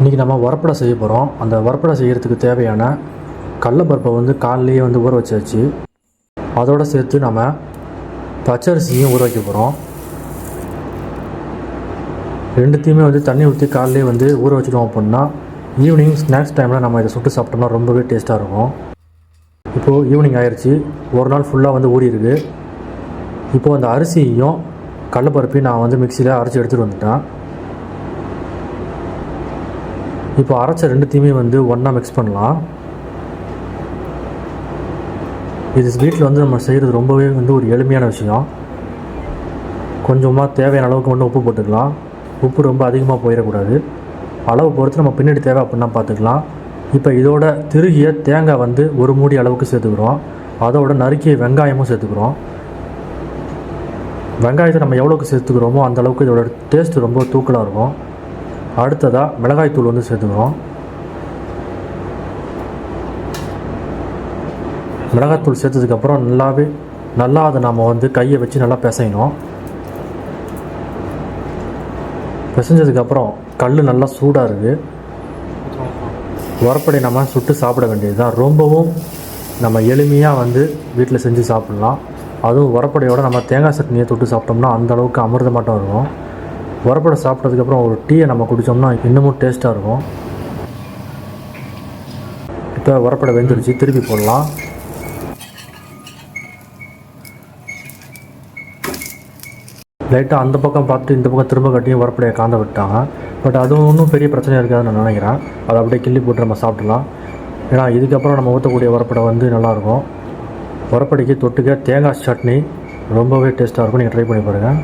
இன்றைக்கி நம்ம வரப்படை செய்ய போகிறோம் அந்த வரப்படை செய்கிறதுக்கு தேவையான கடலப்பருப்பை வந்து காலையிலேயே வந்து ஊற வச்சாச்சு. அதோடு சேர்த்து நம்ம பச்சரிசியும் ஊற வைக்க போகிறோம் ரெண்டுத்தையுமே வந்து தண்ணி ஊற்றி காலையிலே வந்து ஊற வச்சுட்டோம் அப்படின்னா ஈவினிங் ஸ்நாக்ஸ் டைமில் நம்ம இதை சுட்டு சாப்பிட்டோம்னா ரொம்பவே டேஸ்ட்டாக இருக்கும். இப்போது ஈவினிங் ஆயிடுச்சு ஒரு நாள் ஃபுல்லாக வந்து ஊறிருக்கு இப்போது அந்த அரிசியையும் கடலப்பருப்பையும் நான் வந்து மிக்சியில் அரைச்சி எடுத்துகிட்டு வந்துட்டேன். இப்போ அரைச்ச ரெண்டுத்தையுமே வந்து ஒன்றா மிக்ஸ் பண்ணலாம். இது வீட்டில் வந்து நம்ம செய்கிறது ரொம்பவே வந்து ஒரு எளிமையான விஷயம். கொஞ்சமாக தேவையான அளவுக்கு மட்டும் உப்பு போட்டுக்கலாம். உப்பு ரொம்ப அதிகமாக போயிடக்கூடாது. அளவு பொறுத்து நம்ம பின்னாடி தேவை அப்படின்னா பார்த்துக்கலாம் இப்போ இதோட திருகிய தேங்காய் வந்து ஒரு மூடி அளவுக்கு சேர்த்துக்கிறோம். அதோட நறுக்கிய வெங்காயமும் சேர்த்துக்கிறோம். வெங்காயத்தை நம்ம எவ்வளோக்கு சேர்த்துக்கிறோமோ அந்த அளவுக்கு இதோட டேஸ்ட் ரொம்ப தூக்கலாக இருக்கும். அடுத்ததாக மிளகாய்த்தூள் வந்து சேர்த்துக்கிறோம். மிளகாய்த்தூள் சேர்த்ததுக்கப்புறம் நல்லாவே நல்லா அதை நம்ம வந்து கையை வச்சு நல்லா பிசையணும். பிசைஞ்சதுக்கப்புறம் கல் நல்லா சூடாக இருக்குது உரப்படை நம்ம சுட்டு சாப்பிட வேண்டியது தான் ரொம்பவும் நம்ம எளிமையாக வந்து வீட்டில் செஞ்சு சாப்பிட்லாம். அதுவும் உரப்படையோட நம்ம தேங்காய் சட்னியை தொட்டு சாப்பிட்டோம்னா அந்த அளவுக்கு அமிர்தமாட்டம் இருக்கும். உரப்படை சாப்பிட்டதுக்கப்புறம் ஒரு டீயை நம்ம குடித்தோம்னா இன்னமும் டேஸ்ட்டாக இருக்கும். இப்போ உரப்படை வெந்துருச்சு திருப்பி போடலாம். லைட்டாக அந்த பக்கம் பார்த்துட்டு இந்த பக்கம் திரும்ப கட்டியும் உரப்படையை காந்த விட்டாங்க. பட் அது ஒன்றும் பெரிய பிரச்சனை இருக்காதுன்னு நான் நினைக்கிறேன். அதை அப்படியே கிள்ளி போட்டு நம்ம சாப்பிடலாம். ஏன்னா இதுக்கப்புறம் நம்ம ஊற்றக்கூடிய உரப்படை வந்து நல்லாயிருக்கும். உரப்படைக்கு தொட்டுக்க தேங்காய் சட்னி ரொம்பவே டேஸ்ட்டாக இருக்கும். நீங்கள் ட்ரை பண்ணி பாருங்கள்